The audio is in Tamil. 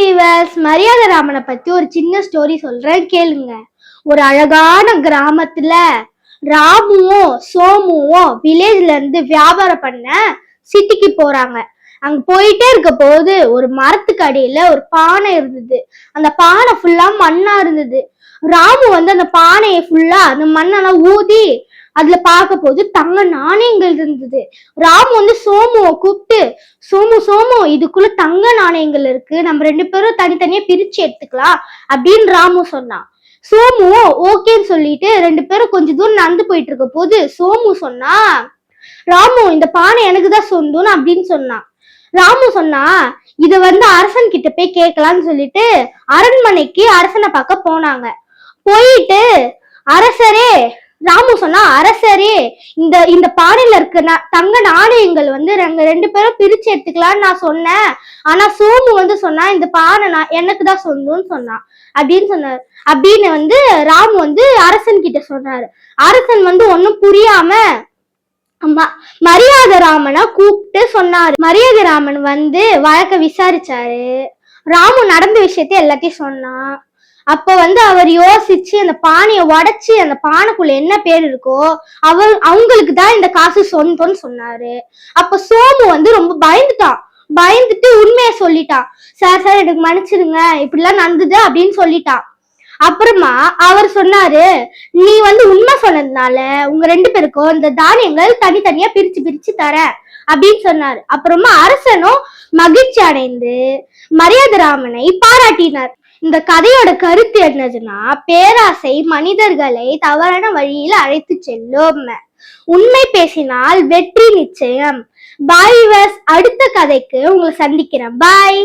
வீவர்ஸ் மரியாதை ராமனை பத்தி ஒரு சின்ன ஸ்டோரி சொல்றேன் கேளுங்க. ஒரு அழகான கிராமத்துல ராமுவும் சோமுவும் வில்லேஜ்ல இருந்து வியாபாரம் பண்ண சிட்டிக்கு போறாங்க. அங்க போயிட்டே இருக்க போது ஒரு மரத்துக்கு அடியில ஒரு பானை இருந்தது. அந்த பானை ஃபுல்லா மண்ணா இருந்தது. ராமு வந்து அந்த பானையை ஃபுல்லா அந்த மண்ணெல்லாம் ஊதி அதுல பார்க்க போது தங்க நாணயங்கள் இருந்தது. ராமு வந்து சோமுவை கூப்பிட்டு சோமு சோமு இதுக்குள்ள தங்க நாணயங்கள் இருக்கு. நம்ம ரெண்டு பேரும் தனித்தனியா பிரிச்சு எடுத்துக்கலாம் அப்படின்னு ராமு சொன்னான். சோமு ஓகேன்னு சொல்லிட்டு ரெண்டு பேரும் கொஞ்ச தூரம் நடந்து போயிட்டு இருக்க போது சோமு சொன்னா ராமு இந்த பானை எனக்கு தான் சொந்தம்னு அப்படின்னு சொன்னான். ராமு சொன்னா இத வந்து அரசன் கிட்ட போய் கேட்கலாம்னு சொல்லிட்டு அரண்மனைக்கு அரசனை பார்க்க போனாங்க. போயிட்டு அரசரே ராமு சொன்னா அரசரே இந்த இந்த பானையில இருக்க நா- தங்க நாணயங்கள் வந்து நாங்க ரெண்டு பேரும் பிரிச்சு எடுத்துக்கலாம்னு நான் சொன்னேன். ஆனா சோமு வந்து சொன்னா இந்த பானை நான் எனக்கு தான் சொந்தம்னு சொன்னான் அப்படின்னு சொன்னார். அப்படின்னு வந்து ராமு வந்து அரசன் கிட்ட சொன்னாரு. அரசன் வந்து ஒன்னும் புரியாம மரியாதை ராமனை கூப்பிட்டு சொன்னாரு. மரியாதை ராமன் வந்து வழக்க விசாரிச்சாரு. ராமு நடந்த விஷயத்த எல்லாத்தையும் சொன்னான். அப்ப வந்து அவர் யோசிச்சு அந்த பானையை உடைச்சு அந்த பானைக்குள்ள என்ன பேர் இருக்கோ அவர் அவங்களுக்கு தான் இந்த காசு சொந்தம்னு சொன்னாரு. அப்ப சோமு வந்து ரொம்ப பயந்துட்டான். பயந்துட்டு உண்மையை சொல்லிட்டான். சார் சார் எனக்கு மன்னிச்சிருங்க இப்படிலாம் நடந்தது அப்படின்னு சொல்லிட்டான். அப்புறமா அவர் சொன்னாரு நீ வந்து உண்மை சொன்னதுனால உங்க ரெண்டு பேருக்கும் இந்த தானியங்கள் தனித்தனியா பிரிச்சு பிரிச்சு தரேன் அப்படின்னு சொன்னாரு. அப்புறமா அரசனும் மகிழ்ச்சி அடைந்து மரியாதை ராமனை பாராட்டினார். இந்த கதையோட கருத்து என்னதுன்னா பேராசை மனிதர்களை தவறான வழியில் அழைத்து செல்லும். உண்மை பேசினால் வெற்றி நிச்சயம். பாய் அடுத்த கதைக்கு உங்களை சந்திக்கிறேன். பாய்